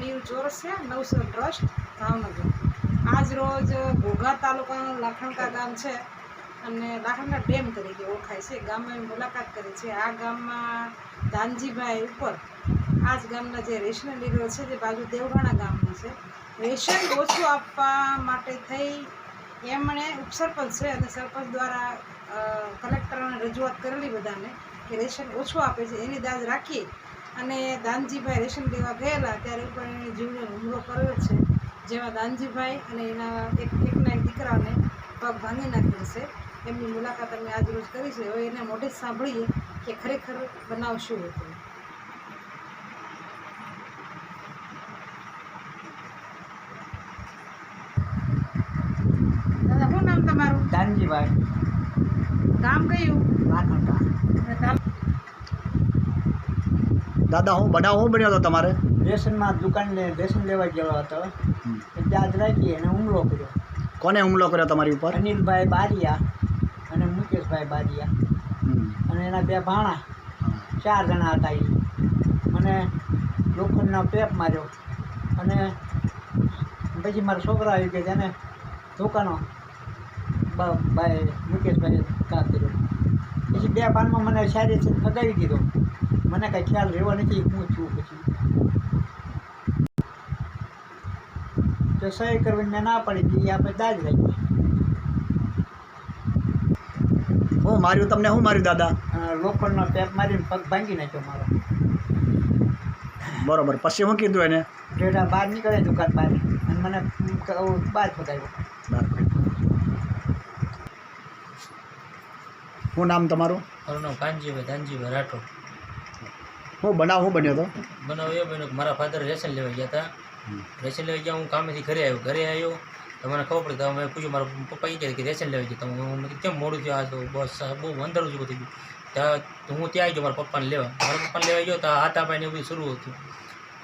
નીર ચોરસિયા નવસો ટ્રસ્ટ ભાવનગર. આજ રોજ ઘોઘા તાલુકાનું લાખણકા ગામ છે અને લાખણકા ડેમ તરીકે ઓળખાય છે. ગામમાં મુલાકાત કરી છે. આ ગામમાં ધાનજીભાઈ ઉપર આ જ ગામના જે રેશન ડીલર છે, જે બાજુ દેવગાણા ગામનું છે, રેશન ઓછું આપવા માટે થઈ એમણે ઉપસરપંચ છે અને સરપંચ દ્વારા કલેક્ટરને રજૂઆત કરેલી બધાને કે રેશન ઓછું આપે છે. એની દાજ રાખી અને દાનજીભાઈ રેશન દેવા ગયેલા ત્યારે ઉપર એને જીવને હુમલો કર્યો છે જેમાં દાનજીભાઈ અને એના એક એકના એક દીકરાને પગ ભાંગી નાખ્યો છે. એમની મુલાકાત અમે આજ રોજ કરી છે. હવે એને મોઢે સાંભળીએ કે ખરેખર બનાવ શું હતો. દાદા શું નામ તમારું? દાનજીભાઈ. ગામ કયું? અને તાલુકો? દાદા હું બનાવ હું બન્યો હતો તમારે? રેશનમાં દુકાનને રેશન લેવા ગયો હતો. એ જ રાખી એને હુમલો કર્યો. કોને હુમલો કર્યો તમારી ઉપર? અનિલભાઈ બારિયા અને મુકેશભાઈ બારિયા. અને એના બે ભાણા. ચાર જણા હતા એ મને લોખંડનો પેપ માર્યો. અને પછી મારા છોકરા આવી ગયા તેને દુકાનો ભાઈ મુકેશભાઈ કામ કર્યો. પછી બે પાનમાં મને સારી ફગાવી દીધો. મને કાંઈ ખ્યાલ રહેવો નથી હું છું પછી. તો સહી કરવી ના પડી હતી આપણે દાજ રાખી. હું માર્યું તમને શું માર્યું દાદા? લોખંડનો પેપ મારીને પગ ભાંગી નાખ્યો મારો. બરોબર પછી શું કીધું એને? ડેટા બહાર નીકળે દુકાન બહાર અને મને બહાર ફગાવ્યો. શું નામ તમારું? મારું નામ કાનજીભાઈ ધાનજીભાઈ રાઠોડ. હું બનાવ હું બન્યો હતો બનાવ એ બન્યો મારા ફાધર રેશન લેવા ગયા હતા. રેશન લેવા ગયા હું કામેથી ઘરે આવ્યો. ઘરે આવ્યો તો મને ખબર પડી તો મેં પૂછ્યું મારા પપ્પા એ કહે કે રેશન લેવા ગયા તો હું કેમ મોડું થયું આ તો બસ બહુ અંધારું જેવું થઈ ગયું. ત્યાં હું ત્યાં આવી ગયો મારા પપ્પાને લેવા. મારા પપ્પાને લેવા ગયો તો હાથાપાઈને એવું બધું શરૂ હતું.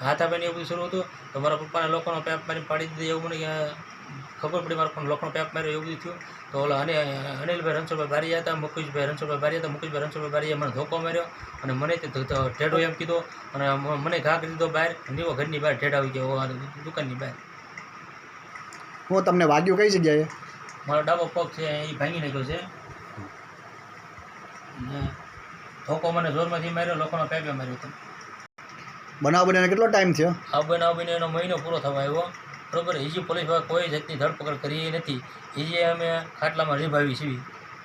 હાથાપાઈને એવું બધું શરૂ હતું તો મારા પપ્પાના લોકોનો પેપ પાણી પાડી દીધું એવું મને ખબર પડી મારો પપ્પાને લોકોનો પેપ માર્યો એવું થયું. તો ઓલા અને અનિલભાઈ રણછોડભાઈ બારીયા હતા મુકેશભાઈ રણછોડભાઈ બારીયા હતા મુકેશભાઈ રણછોડભાઈ બારીયા મને ધોકો માર્યો અને મને તે ધ- એમ કીધો અને મને ઘા કરી દીધો બહાર નીવો ઘરની બહાર ઢેડ આવી ગયો દુકાનની બહાર. હું તમને વાગ્યું કઈ જગ્યાએ? મારો ડાબો પગ છે એ ભાંગી નાખ્યો છે. ધોકો મને જોરમાંથી માર્યો લોકોનો પેપે માર્યો હતો. બનાવ બન્યાને કેટલો ટાઈમ થયો? આ બનાવ બન્યો એનો મહિનો પૂરો થવા આવ્યો. બરોબર હજી પોલીસવાળા કોઈ જાતની ધરપકડ કરી નથી હજી અમે ખાટલામાં રીભાવી છીએ.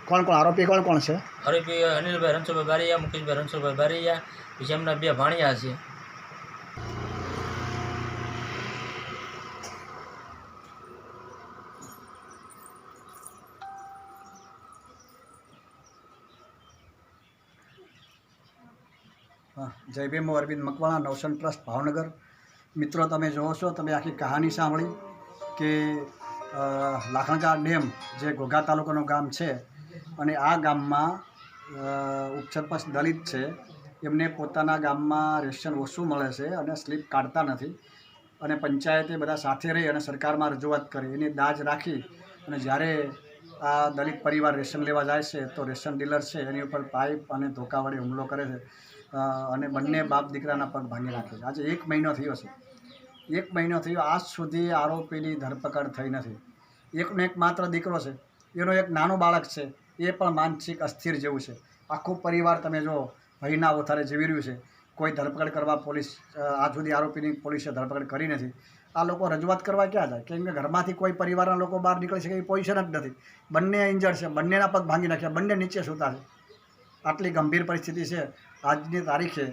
કોણ કોણ? આરોપી કોણ કોણ છે? આરોપી અનિલભાઈ રણછોડભાઈ બારૈયા મુકેશભાઈ રણછોડભાઈ બારૈયા પછી એમના બે ભાણિયા છે. હા જય ભીમ અરવિંદ મકવાણા નવસન ટ્રસ્ટ ભાવનગર. મિત્રો, તમે જોવો છો, તમે આખી કહાની સાંભળી કે લાખણકા ડેમ જે ઘોઘા તાલુકાનું ગામ છે અને આ ગામમાં ઉપસરપંચ દલિત છે. એમને પોતાના ગામમાં રેશન ઓછું મળે છે અને સ્લીપ કાઢતા નથી અને પંચાયતે બધા સાથે રહી અને સરકારમાં રજૂઆત કરી. એની દાજ રાખી અને જ્યારે આ દલિત પરિવાર રેશન લેવા જાય છે, તો રેશન ડીલર છે, એની ઉપર પાઇપ અને ધોકા હુમલો કરે છે અને બંને બાપ દીકરાના પગ ભાંગી નાખે છે. આજે એક મહિનો થયો છે. એક મહિનો થયો, આજ સુધી આરોપીની ધરપકડ થઈ નથી. એકનો એક માત્ર દીકરો છે, એનો એક નાનો બાળક છે, એ પણ માનસિક અસ્થિર જેવું છે. આખું પરિવાર તમે જો ભયના ઓથારે જીવી રહ્યું છે. કોઈ ધરપકડ કરવા પોલીસ આજ સુધી આરોપીની પોલીસે ધરપકડ કરી નથી. આ લોકો રજૂઆત કરવા ક્યાં જાય? કેમ કે ઘરમાંથી કોઈ પરિવારના લોકો બહાર નીકળી શકે એ પોઝિશન જ નથી. બંને ઇન્જર્ડ છે, બંનેના પગ ભાંગી નાખ્યા, બંને નીચે સૂતા છે. આટલી ગંભીર પરિસ્થિતિ છે. આજની તારીખે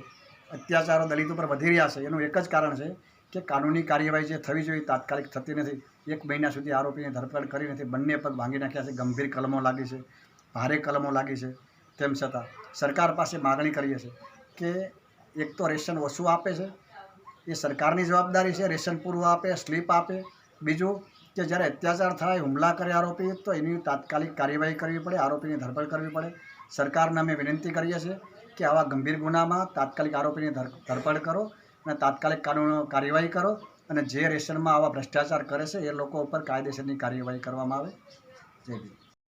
અત્યાચારો દલિત ઉપર વધી રહ્યા છે. એનું એક જ કારણ છે કે કાનૂની કાર્યવાહી જે થવી જોઈએ તાત્કાલિક થતી નથી. એક મહિના સુધી આરોપીની ધરપકડ કરી નથી. બંને પગ ભાંગી નાખ્યા છે. ગંભીર કલમો લાગી છે. ભારે કલમો લાગી છે. તેમ છતાં સરકાર પાસે માગણી કરીએ છીએ કે એક તો રેશન ઓછું આપે છે. એ સરકારની જવાબદારી છે. રેશન પૂરું આપે, સ્લીપ આપે. બીજું કે જ્યારે અત્યાચાર થાય, હુમલા કરે આરોપી, તો એની તાત્કાલિક કાર્યવાહી કરવી પડે, આરોપીની ધરપકડ કરવી પડે. સરકારને અમે વિનંતી કરીએ છીએ કે આવા ગંભીર ગુનામાં તાત્કાલિક આરોપીની ધર, ધરપકડ કરો. અને તાત્કાલિક કાનૂનો કાર્યવાહી કરો અને જે રેશનમાં આવા ભ્રષ્ટાચાર કરે છે એ લોકો ઉપર કાયદેસરની કાર્યવાહી કરવામાં આવે. જય